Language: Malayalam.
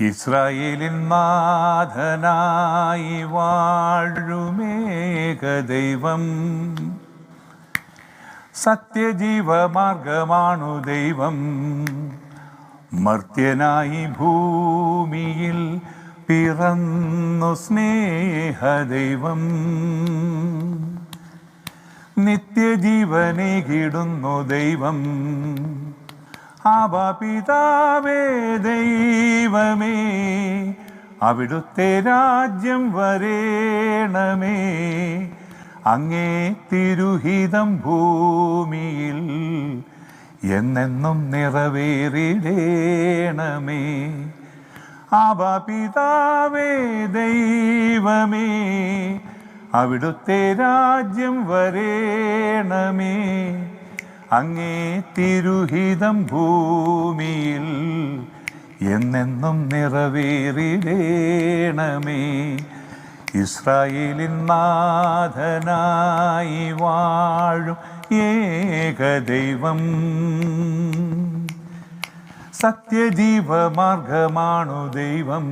ഇസ്രായേലിൻ നാഥനായി വാഴുമേക ദൈവം. സത്യജീവമാർഗമാണു ദൈവം. മർത്യനായി ഭൂമിയിൽ പിറന്നു സ്നേഹദൈവം. നിത്യജീവനെ കിടുന്നു ദൈവം. ആബാപിതാവേ ദൈവമേ അവിടുത്തെ രാജ്യം വരേണമേ. അങ്ങേ തിരുഹിതം ഭൂമിയിൽ എന്നെന്നും നിറവേറിടേണമേ. ആബാപിതാവേ ദൈവമേ അവിടുത്തെ രാജ്യം വരേണമേ. അങ്ങേ തിരുഹിതം ഭൂമിയിൽ എന്നെന്നും നിറവേറിടേണമേ ഇസ്രായേലിൻ നാഥനായി വാഴും ഏകദൈവം സത്യജീവമാർഗമാണു ദൈവം.